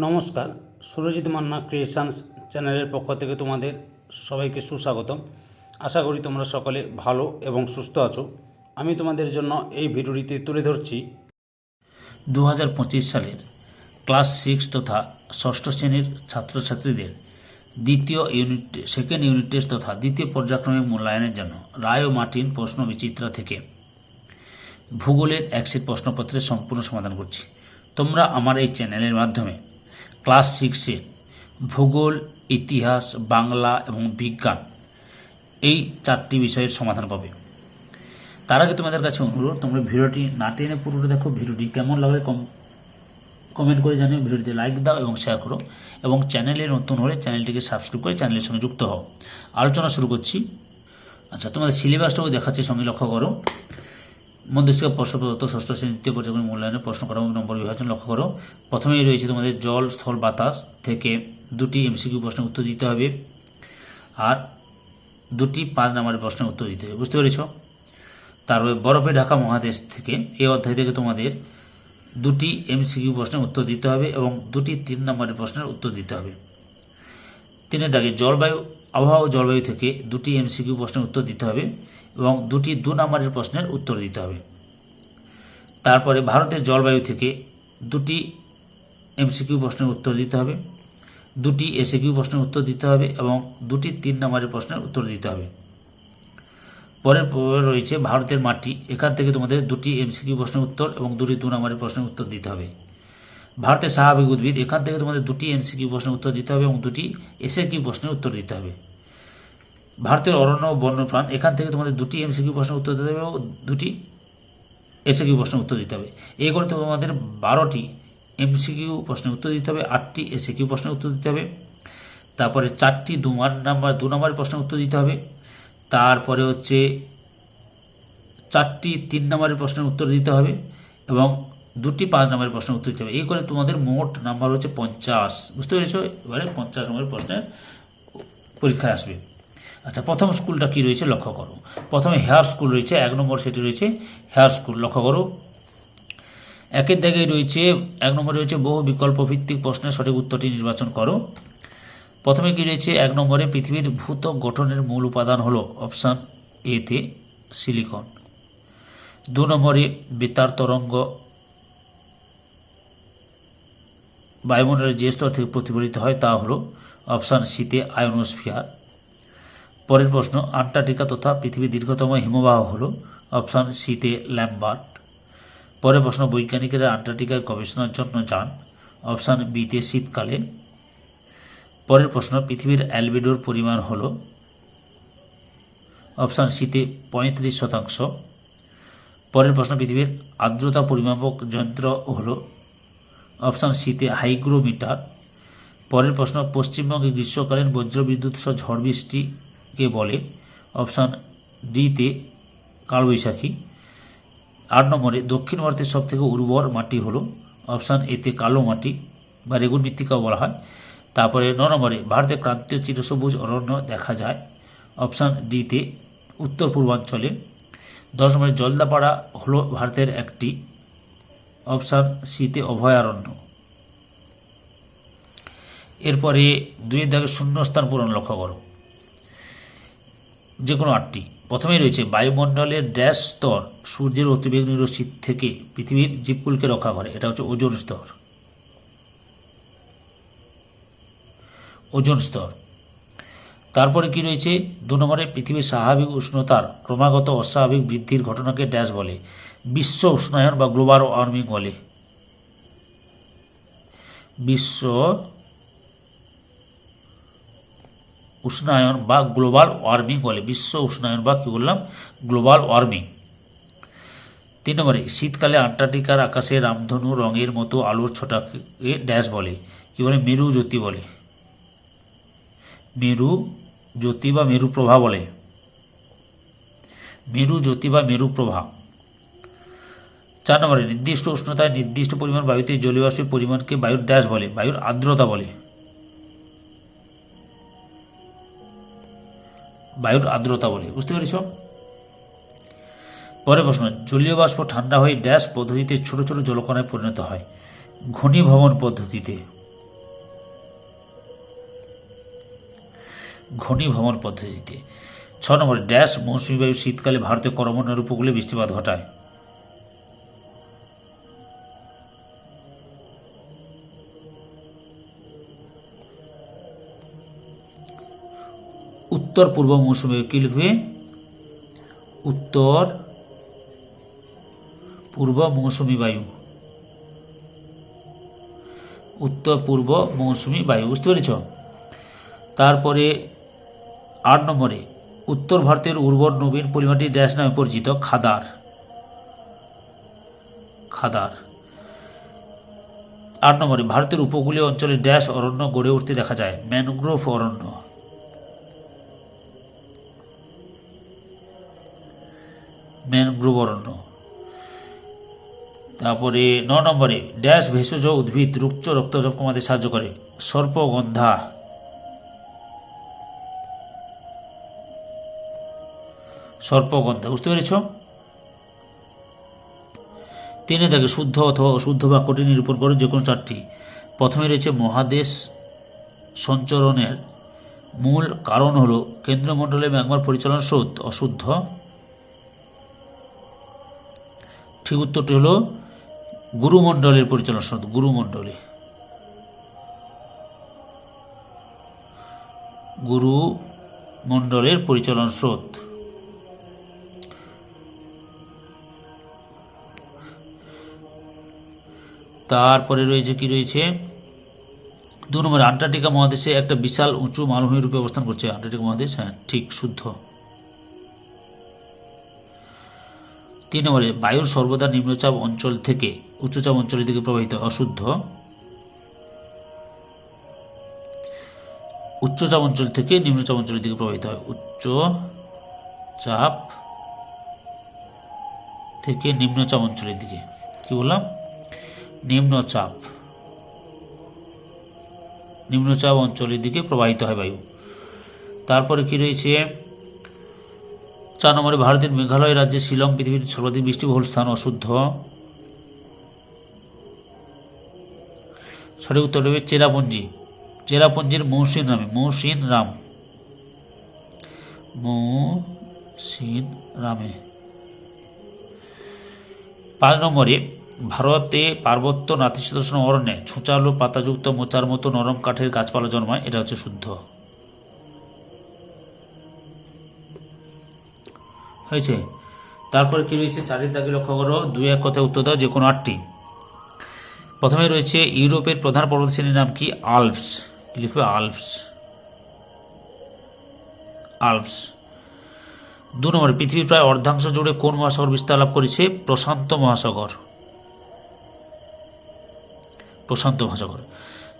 নমস্কার, সুরজিৎ মান্না ক্রিয়েশনস চ্যানেলের পক্ষ থেকে তোমাদের সবাইকে সুস্বাগতম। আশা করি তোমরা সকলে ভালো এবং সুস্থ আছো। আমি তোমাদের জন্য এই ভিডিওটিতে তুলে ধরছি দু হাজার পঁচিশ সালের ক্লাস সিক্স তথা ষষ্ঠ শ্রেণির ছাত্রছাত্রীদের দ্বিতীয় ইউনিট, সেকেন্ড ইউনিট টেস্ট তথা দ্বিতীয় পর্যায়ক্রমিক মূল্যায়নের জন্য রায় ও মার্টিন প্রশ্ন বিচিত্রা থেকে ভূগোলের একশিট প্রশ্নপত্রের সম্পূর্ণ সমাধান করছি। তোমরা আমার এই চ্যানেলের মাধ্যমে ক্লাস সিক্সে ভূগোল, ইতিহাস, বাংলা এবং বিজ্ঞান এই চারটি বিষয়ের সমাধান পাবে। তার আগে তোমাদের কাছে অনুরোধ, তোমরা ভিডিওটি না টেনে পুরোটা দেখো, ভিডিওটি কেমন লাগে কম কমেন্ট করে জানিও, ভিডিওটিতে লাইক দাও এবং শেয়ার করো এবং চ্যানেলে নতুন হলে চ্যানেলটিকে সাবস্ক্রাইব করে চ্যানেলের সঙ্গে যুক্ত হও। আলোচনা শুরু করছি। আচ্ছা তোমাদের সিলেবাসটাও দেখাচ্ছি, সঙ্গে লক্ষ্য করো। মধ্যস্থিক প্রশ্ন প্রদত্ত ষষ্ঠ শ্রেণি দ্বিতীয় পর্যায়ে মূল্যায়নে প্রশ্ন করা, নম্বর বিভাজন লক্ষ্য করো। প্রথমেই রয়েছে তোমাদের জল, স্থল, বাতাস থেকে দুটি এমসিকিউ প্রশ্নের উত্তর দিতে হবে আর দুটি পাঁচ নম্বরের প্রশ্নের উত্তর দিতে হবে। বুঝতে পেরেছ? তারপরে বরফে ঢাকা মহাদেশ থেকে এই অধ্যায় থেকে তোমাদের দুটি এমসিকিউ প্রশ্নের উত্তর দিতে হবে এবং দুটি তিন নম্বরের প্রশ্নের উত্তর দিতে হবে। তিনের দাগে জলবায়ু, আবহাওয়া ও জলবায়ু থেকে দুটি এমসিকিউ প্রশ্নের উত্তর দিতে হবে। এবং দুটি দু নম্বরের প্রশ্নের উত্তর দিতে হবে। তারপরে ভারতের জলবায়ু থেকে দুটি এমসিকিউ প্রশ্নের উত্তর দিতে হবে, দুটি এসিকিউ প্রশ্নের উত্তর দিতে হবে এবং দুটি তিন নম্বরের প্রশ্নের উত্তর দিতে হবে। পরের পরে রয়েছে ভারতের মাটি, এখান থেকে তোমাদের দুটি এমসিকিউ প্রশ্নের উত্তর এবং দুটি দু নম্বরের প্রশ্নের উত্তর দিতে হবে। ভারতের স্বাভাবিক উদ্ভিদ, এখান থেকে তোমাদের দুটি এমসিকিউ প্রশ্নের উত্তর দিতে হবে এবং দুটি এসএ কিউ প্রশ্নের উত্তর দিতে হবে। ভারতের অরণ্য ও বন্যপ্রাণ এখান থেকে তোমাদের দুটি এমসিকিউ প্রশ্নের উত্তর দিতে হবে এবং দুটি এসএ কিউ প্রশ্নের উত্তর দিতে হবে। এই করে তোমাদের বারোটি এমসিকিউ প্রশ্নের উত্তর দিতে হবে, আটটি এসএ কিউ প্রশ্নের উত্তর দিতে হবে। তারপরে চারটি দু নাম্বার, দু নম্বরের প্রশ্নের উত্তর দিতে হবে। তারপরে হচ্ছে চারটি তিন নম্বরের প্রশ্নের উত্তর দিতে হবে এবং দুটি পাঁচ নম্বরের প্রশ্নের উত্তর দিতে হবে। এই করে তোমাদের মোট নাম্বার হচ্ছে পঞ্চাশ। বুঝতে পেরেছ? এবারে পঞ্চাশ নম্বরের প্রশ্নের পরীক্ষায় আসবে। আচ্ছা প্রথম স্কুলটা কি রয়েছে লক্ষ্য করো। প্রথমে হেয়ার স্কুল রয়েছে, এক নম্বর সেটি রয়েছে হেয়ার স্কুল, লক্ষ্য করো। একের জায়গায় রয়েছে, এক নম্বরে রয়েছে বহু বিকল্প ভিত্তিক প্রশ্নের সঠিক উত্তরটি নির্বাচন করো। প্রথমে কি রয়েছে, এক নম্বরে পৃথিবীর ভূত গঠনের মূল উপাদান হলো অপশান এতে সিলিকন। দু নম্বরে বেতার তরঙ্গ বায়ুমণ্ডলের যে স্তর থেকে প্রতিফলিত হয় তা হলো অপশান সিতে আয়নোস্ফিয়ার। পরের প্রশ্ন আন্টার্কটিকা তথা পৃথিবীর দীর্ঘতম হিমবাহ হল অপশান সিতে ল্যাম্বার্ট। পরের প্রশ্ন, বৈজ্ঞানিকেরা আন্টার্কটিকায় গবেষণার জন্য যান। অপশান বিতে শীতকালে। পরের প্রশ্ন, পৃথিবীর অ্যালবেডোর পরিমাণ হল অপশান সিতে পঁয়ত্রিশ শতাংশ। পরের প্রশ্ন, পৃথিবীর আর্দ্রতা পরিমাপক যন্ত্র হল অপশান সিতে হাইগ্রোমিটার। পরের প্রশ্ন, পশ্চিমবঙ্গে গ্রীষ্মকালীন বজ্রবিদ্যুৎ সহ ঝড় বৃষ্টিকে বলে? অপশান ডিতে কালবৈশাখী। আট নম্বরে, দক্ষিণ ভারতের সবথেকে উর্বর মাটি হল, অপশান এতে কালো মাটি বা রেগুন মৃত্তিকাও বলা হয়। তারপরে ন নম্বরে, ভারতের ক্রান্তীয় চিরসবুজ অরণ্য দেখা যায়। অপশান ডিতে উত্তর পূর্বাঞ্চলে। দশ নম্বরে, জলদাপাড়া হল ভারতের একটি, অপশান সিতে অভয়ারণ্য। এরপরে দুই দাগে শূন্যস্থান পূরণ লক্ষ্য করো। যে কোনো আটটি। প্রথমেই রয়েছে বায়ুমণ্ডলের ড্যাশ স্তর, সূর্যের অতিবেগুনি রশ্মি থেকে পৃথিবীর জীবকুলকে রক্ষা করে। এটা হচ্ছে ওজোন স্তর। ওজোন স্তর। তারপরে কি রয়েছে? দু নম্বরে, পৃথিবীর স্বাভাবিক উষ্ণতার ক্রমাগত অস্বাভাবিক বৃদ্ধির ঘটনাকে ড্যাশ বলে। বিশ্ব উষ্ণায়ন বা গ্লোবাল ওয়ার্মিং বলে। বিশ্ব উষ্ণায়ন বা গ্লোবাল ওয়ার্মিং বলে, বিশ্ব উষ্ণায়ন বা কি বললাম? Global warming. তিন নম্বরে, শীতকালে আন্টার্কটিকার আকাশে রামধনু রঙের মতো আলোর ছটাকে ড্যাশ বলে। কি বলে? মেরু জ্যোতি বলে। মেরু জ্যোতি বা মেরু প্রভা বলে। মেরু জ্যোতি বা মেরু প্রভা। চার নম্বরে, নির্দিষ্ট উষ্ণতায় নির্দিষ্ট পরিমাণ বায়ুতে জলীয় বাষ্পের পরিমাণকে বায়ুর ড্যাশ বলে, বায়ুর আর্দ্রতা বলে। বায়ুর আর্দ্রতা বলে, বুঝতে পেরেছ? পরে প্রশ্ন জলীয় বাষ্প ঠান্ডা হয়ে ড্যাশ পদ্ধতিতে ছোট ছোট জলকণায় পরিণত হয়। ঘনীভবন পদ্ধতিতে। ঘনীভবন পদ্ধতিতে। ছ নম্বর, ড্যাশ মৌসুমী বায়ু শীতকালে ভারতের করমণ্যের উপকূলে বৃষ্টিপাত ঘটায়। উত্তর পূর্ব মৌসুমী কি লিখবে? উত্তর পূর্ব মৌসুমি বায়ু। উত্তর পূর্ব মৌসুমি বায়ু, বুঝতে পেরেছ? তারপরে আট নম্বরে, উত্তর ভারতের উর্বর নবীন পরিমাণটি ড্যাশ নামে পরিচিত খাদার। খাদার। আট নম্বরে, ভারতের উপকূলীয় অঞ্চলে ড্যাশ অরণ্য গড়ে উঠতে দেখা যায়। ম্যানগ্রোভ অরণ্য। ম্যানগ্রোভ অরণ্য তারপরে ন নম্বরে ড্যাশ ভেষজ উদ্ভিদ রুক্ষ রক্তচাপ কমাতে সাহায্য করে। সর্পগন্ধা। সর্পগন্ধা, বুঝতে পেরেছ? তিনি দেখে শুদ্ধ অথবা অশুদ্ধ বাক্যটি নিরূপণ করে যে কোনো চারটি। প্রথমে রয়েছে মহাদেশ সঞ্চরণের মূল কারণ হলো কেন্দ্রমণ্ডলে ম্যাগমার পরিচালন স্রোত অশুদ্ধ। ঠিক উত্তরটি হলো গুরুমণ্ডলের পরিচালনা স্রোত গুরুমণ্ডলে। গুরু মণ্ডলের পরিচালন স্রোত তারপরে রয়েছে কি রয়েছে? দু নম্বর আন্টার্কটিকা মহাদেশে একটা বিশাল উঁচু মালভূমি রূপে অবস্থান করছে। আন্টার্কটিকা মহাদেশ হ্যাঁ ঠিক শুদ্ধ। তিন নম্বরে, বায়ুর সর্বদা নিম্নচাপ অঞ্চল থেকে উচ্চচাপ অঞ্চলের দিকে প্রবাহিত অশুদ্ধ। উচ্চচাপ অঞ্চল থেকে নিম্নচাপ অঞ্চলের দিকে প্রবাহিত হয় উচ্চ চাপ থেকে নিম্নচাপ অঞ্চলের দিকে। কি বললাম? নিম্নচাপ। নিম্নচাপ অঞ্চলের দিকে প্রবাহিত হয় বায়ু। তারপরে কি রয়েছে? চার নম্বরে ভারতের মেঘালয় রাজ্যে শিলং পৃথিবীর সর্বাধিক বৃষ্টিবহুল স্থান অশুদ্ধ। সঠিক উত্তর দেবে চেরাপুঞ্জি। চেরাপুঞ্জির মৌসিন রামে মৌসিন রাম। মৌসিন রামে। পাঁচ নম্বরে ভারতে পার্বত্য নাতিশীতোষ্ণ অরণ্যে ছুঁচালো পাতাযুক্ত মোচার মতো নরম কাঠের গাছপালা জন্মায়, এটা হচ্ছে শুদ্ধ। হয়েছে? তারপরে কি রয়েছে? চারির দাগে লক্ষ্য করো। দুই এক কথায় উত্তর দাও যে কোনো আটটি। প্রথমে রয়েছে ইউরোপের প্রধান পর্বতশ্রেণীর নাম কি? আলপস। লিখবে? আলপস। আলপস। দু নম্বরে পৃথিবীর প্রায় অর্ধাংশ জুড়ে কোন মহাসাগর বিস্তার লাভ করেছে? প্রশান্ত মহাসাগর। প্রশান্ত মহাসাগর।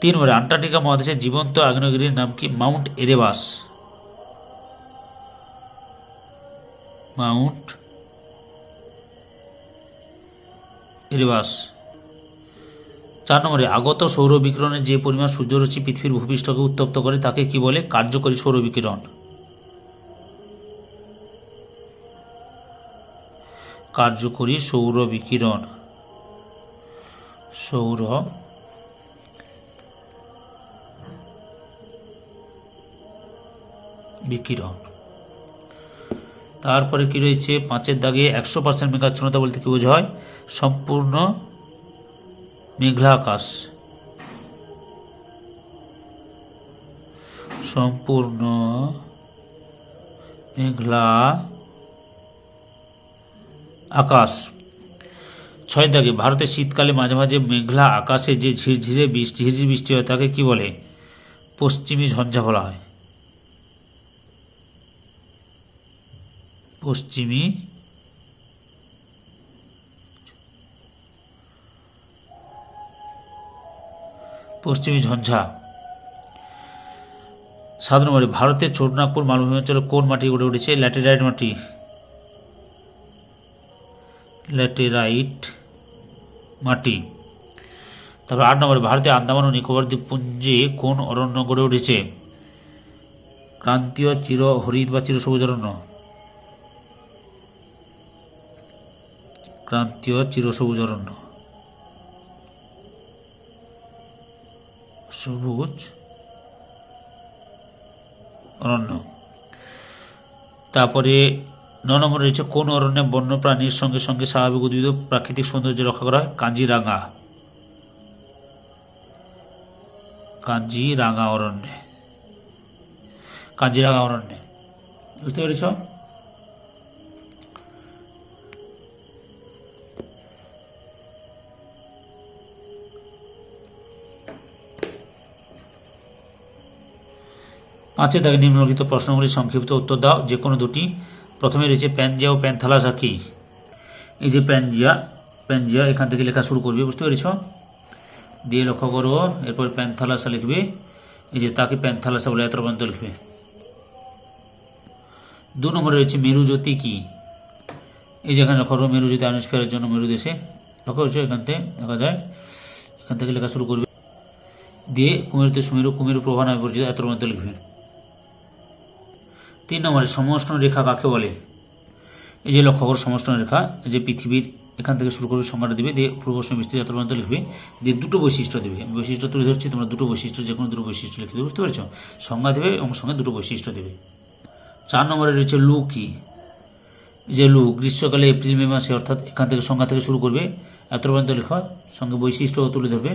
তিন নম্বরে, আন্টার্কটিকা মহাদেশের জীবন্ত আগ্নেয়গিরির নাম কি? Mount Erebus. মাউন্ট এরেবাস চার নম্বরে, আগত সৌর বিকিরণের যে পরিমাণ সূর্যরশ্মি পৃথিবীর ভূপৃষ্ঠকে উত্তপ্ত করে, তাকে কি বলে? কার্যকরী সৌর বিকিরণ। কার্যকরী সৌর বিকিরণ। সৌর বিকিরণ। তারপরে কি রয়েছে? পাঁচের দাগে একশো পার্সেন্ট মেঘাচ্ছন্নতা বলতে কি বোঝা হয় সম্পূর্ণ মেঘলা আকাশ সম্পূর্ণ মেঘলা আকাশ। ছয় দাগে, ভারতের শীতকালে মাঝে মাঝে মেঘলা আকাশে যে ঝিরঝিরে বৃষ্টি, ঝিরঝির বৃষ্টি হয়, তাকে কি বলে? পশ্চিমী ঝঞ্ঝা বলা হয়। পশ্চিমী। পশ্চিমী ঝঞ্ঝা। সাত নম্বরে ভারতের ছোটনাগপুর মালভূমি অঞ্চলে কোন মাটি গড়ে উঠেছে? ল্যাটেরাইট মাটি। ল্যাটেরাইট মাটি। তারপর আট নম্বরে ভারতের আন্দামান ও নিকোবর দ্বীপপুঞ্জে কোন অরণ্য গড়ে উঠেছে? ক্রান্তীয় চির হরিৎ বা চির সবুজ অরণ্য। ক্রান্তীয় চিরসবুজ অরণ্য সবুজ অরণ্য। তারপরে ন নম্বরে রয়েছে কোন অরণ্যে বন্য প্রাণীর সঙ্গে সঙ্গে স্বাভাবিক উদ্ভিদ প্রাকৃতিক সৌন্দর্য রক্ষা করা হয়? কাঞ্জিরাঙ্গা। কাঞ্জিরাঙ্গা অরণ্যে। কাঞ্জিরাঙ্গা অরণ্যে। বুঝতে পেরেছ? পাঁচে দাগে নিম্নলিখিত প্রশ্নগুলি সংক্ষিপ্ত উত্তর দাও। যে কোনো দুটি। প্রথমে রয়েছে প্যানজিয়া ও প্যান্থালাসা কি? এই যে প্যানজিয়া প্যানজিয়া এখান থেকে লেখা শুরু করবে, বুঝতে পেরেছ? দিয়ে লক্ষ্য করো, এরপর প্যান্থালাসা লিখবে। এই যে তাকে প্যান্থালাসা বলে এত পর্যন্ত লিখবে। দু নম্বরে রয়েছে মেরুজ্যোতি কি? এই যেখানে লক্ষ্য করো, মেরুজ্যোতি আবিষ্কারের জন্য মেরু দেশে। লক্ষ্য করছ? এখান থেকে দেখা যায়। এখান থেকে লেখা শুরু করবে। দিয়ে কুমেরুতে সুমেরু, কুমেরু প্রভা নামে পরিচিত, এত পর্যন্ত লিখবে। তিন নম্বরে সমষ্ণ রেখা কাকে বলে? এই যে লক্ষ্য করো সমষ্ণ রেখা যে পৃথিবীর এখান থেকে শুরু করবে সংজ্ঞাটা দেবে, দিয়ে পূর্বশ্ন বিস্তৃত এত পর্যন্ত লিখবে, দিয়ে দুটো বৈশিষ্ট্য দেবে। আমি বৈশিষ্ট্য তুলে ধরছি, তোমরা দুটো বৈশিষ্ট্য যে কোনো দুটো বৈশিষ্ট্য লিখে দেবে, বুঝতে পেরেছ? সংজ্ঞা দেবে এবং সঙ্গে দুটো বৈশিষ্ট্য দেবে। চার নম্বরে রয়েছে লু কি যে লু গ্রীষ্মকালে এপ্রিল, মে মাসে অর্থাৎ এখান থেকে সংজ্ঞা থেকে শুরু করবে, এত পর্যন্ত লেখা, সঙ্গে বৈশিষ্ট্য তুলে ধরবে।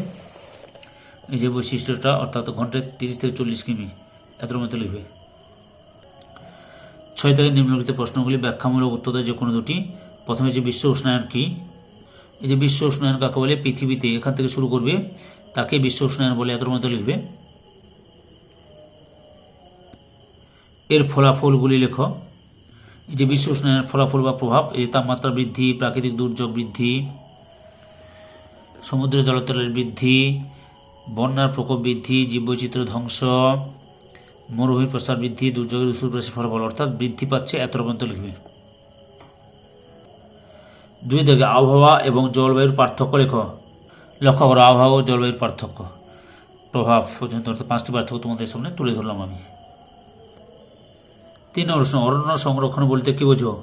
এই যে বৈশিষ্ট্যটা অর্থাৎ ঘন্টায় তিরিশ থেকে চল্লিশ কিমি, এত মতো লিখবে। ছয় থেকে নিম্নলিখিত প্রশ্নগুলি ব্যাখ্যামূলক উত্তর দেয় যে কোনো দুটি। প্রথমে যে বিশ্ব উষ্ণায়ন কি? এই যে বিশ্ব উষ্ণায়ন কাকে বলে? পৃথিবীতে এখান থেকে শুরু করবে, তাকে বিশ্ব উষ্ণায়ন বলে এত মতো লিখবে। এর ফলাফলগুলি লেখো। এই যে বিশ্ব উষ্ণায়নের ফলাফল বা প্রভাব, এই তাপমাত্রা বৃদ্ধি, প্রাকৃতিক দুর্যোগ বৃদ্ধি, সমুদ্রের জলতলের বৃদ্ধি, বন্যার প্রকোপ বৃদ্ধি, জীববৈচিত্র্য ধ্বংস মরুভূমির প্রসার বৃদ্ধি, দুর্যোগের উসুর প্রসার ফলাফল, অর্থাৎ বৃদ্ধি পাচ্ছে এত পর্যন্ত লিখবে। দুই দিকে আবহাওয়া এবং জলবায়ুর পার্থক্য লেখ। লক্ষ্য করো, আবহাওয়া ও জলবায়ুর পার্থক্য। প্রভাব পর্যন্ত, অর্থাৎ পাঁচটি পার্থক্য তোমাদের সামনে তুলে ধরলাম আমি। তিন প্রশ্ন, অরণ্য সংরক্ষণ বলতে কি বোঝো?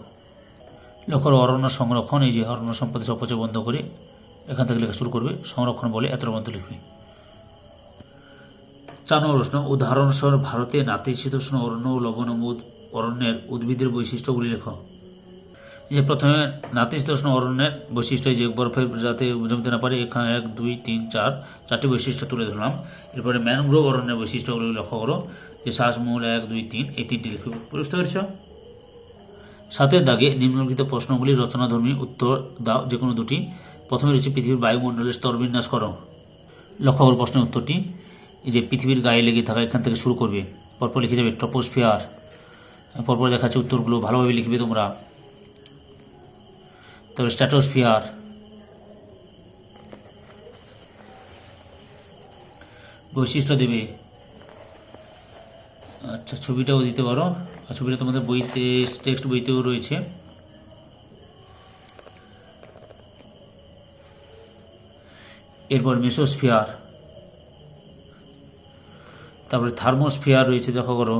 লক্ষ্য করো, অরণ্য সংরক্ষণ, এই যে অরণ্য সম্পদের অপচয় বন্ধ করে এখান থেকে লেখা শুরু করবে, সংরক্ষণ বলে এত পর্যন্ত লিখবে। চার নম্বর প্রশ্ন উদাহরণস্বর ভারতে নাতিশীতোষ্ণ অরণ্য ও লবণমুদ অরণ্যের উদ্ভিদের বৈশিষ্ট্যগুলি লেখ। যে প্রথমে, নাতিশীতোষ্ণ অরণ্যের বৈশিষ্ট্য যে বরফের যাতে জমতে না পারে, এখানে এক, দুই, তিন, চার, চারটি বৈশিষ্ট্য তুলে ধরলাম। এরপরে ম্যানগ্রোভ অরণ্যের বৈশিষ্ট্যগুলি লক্ষ্য করো। যে শ্বাসমূল এক, দুই, তিন, এই তিনটি লিখে বুঝতে পেরেছ সাতের দাগে নিম্নলিখিত প্রশ্নগুলি রচনাধর্মী উত্তর দাও যে কোনো দুটি। প্রথমে রয়েছে পৃথিবীর বায়ুমণ্ডলের স্তর বিন্যাস করো। লক্ষ্য করো প্রশ্নের উত্তরটি। এই যে পৃথিবীর গায়ে লেগে থাকা, এখান থেকে শুরু করবে। পরপর লিখে যাবে ট্রপোস্ফিয়ার। পরপর দেখাচ্ছে উত্তরগুলো ভালোভাবে লিখবে তোমরা। তারপরে স্ট্যাটোস্ফিয়ার বৈশিষ্ট্য দেবে। আচ্ছা ছবিটাও দিতে পারো। ছবিটা তোমাদের বইতে, টেক্সট বইতেও রয়েছে। এরপর মেসোস্ফিয়ার। তারপরে থার্মোস্ফিয়ার রয়েছে, দেখো করো।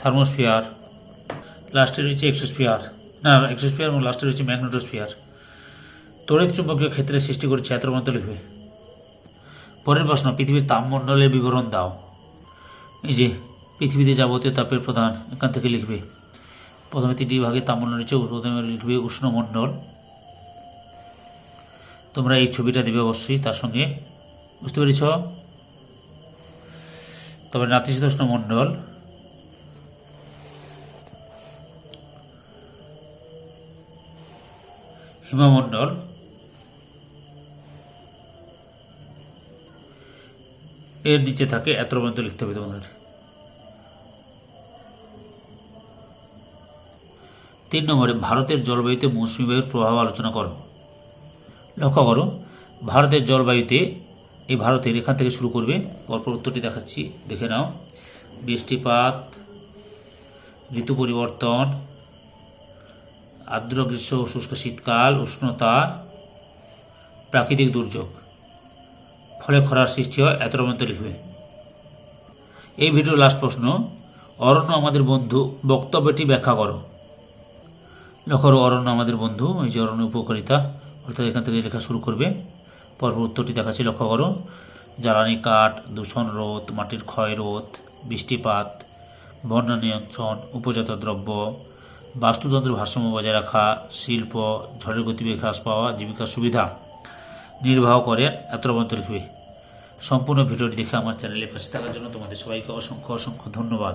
থার্মোস্ফিয়ার লাস্টে রয়েছে এক্সোস্ফিয়ার না এক্সোস্ফিয়ার এবং লাস্টে রয়েছে ম্যাগনেটোস্ফিয়ার তড়িৎ চুম্বকীয় ক্ষেত্রে সৃষ্টি করেছে এত মতো লিখবে। পরের প্রশ্ন, পৃথিবীর তাপমণ্ডলের বিবরণ দাও। এই যে, পৃথিবীতে যাবতীয় তাপের প্রধান এখান থেকে লিখবে। প্রথমে তিনটি ভাগে তাপমণ্ডল রয়েছে, প্রথমে লিখবে উষ্ণমণ্ডল। তোমরা এই ছবিটা দেবে অবশ্যই, তার সঙ্গে বুঝতে পেরেছ? তবে নাতিশীতোষ্ণ মণ্ডল। হিমমণ্ডল। এর নিচে থাকে এত পর্যন্ত লিখতে হবে তোমাদের। তিন নম্বরে, ভারতের জলবায়ুতে মৌসুমী বায়ুর প্রভাব আলোচনা করো। লক্ষ্য করো, ভারতের জলবায়ুতে এই ভারতের এখান থেকে শুরু করবে। পরপর উত্তরটি দেখাচ্ছি। দেখে নাও। বৃষ্টিপাত, ঋতু পরিবর্তন, আর্দ্র গ্রীষ্ম শুষ্ক শীতকাল, উষ্ণতা, প্রাকৃতিক দুর্যোগ। ফলে খরার সৃষ্টি হয়, এত মধ্যে লিখবে এই ভিডিওর লাস্ট প্রশ্ন, অরণ্য আমাদের বন্ধু, বক্তব্যটি ব্যাখ্যা করো। লক্ষ্য অরণ্য আমাদের বন্ধু, এই যে অরণ্য উপকারিতা, অর্থাৎ এখান থেকে লেখা শুরু করবে। পর্ব উত্তরটি দেখাচ্ছি, লক্ষ্য করো। জ্বালানি কাঠ, দূষণ রোধ, মাটির ক্ষয় রোধ, বৃষ্টিপাত, বন্যা নিয়ন্ত্রণ, উপজাত দ্রব্য, বাস্তুতন্ত্রের ভারসাম্য বজায় রাখা, শিল্প, ঝড়ের গতিবেগ হ্রাস পাওয়া, জীবিকার সুবিধা। নির্বাহ করেন এত মন্তব্য সম্পূর্ণ ভিডিওটি দেখে আমার চ্যানেলে পাশে থাকার জন্য তোমাদের সবাইকে অসংখ্য অসংখ্য ধন্যবাদ।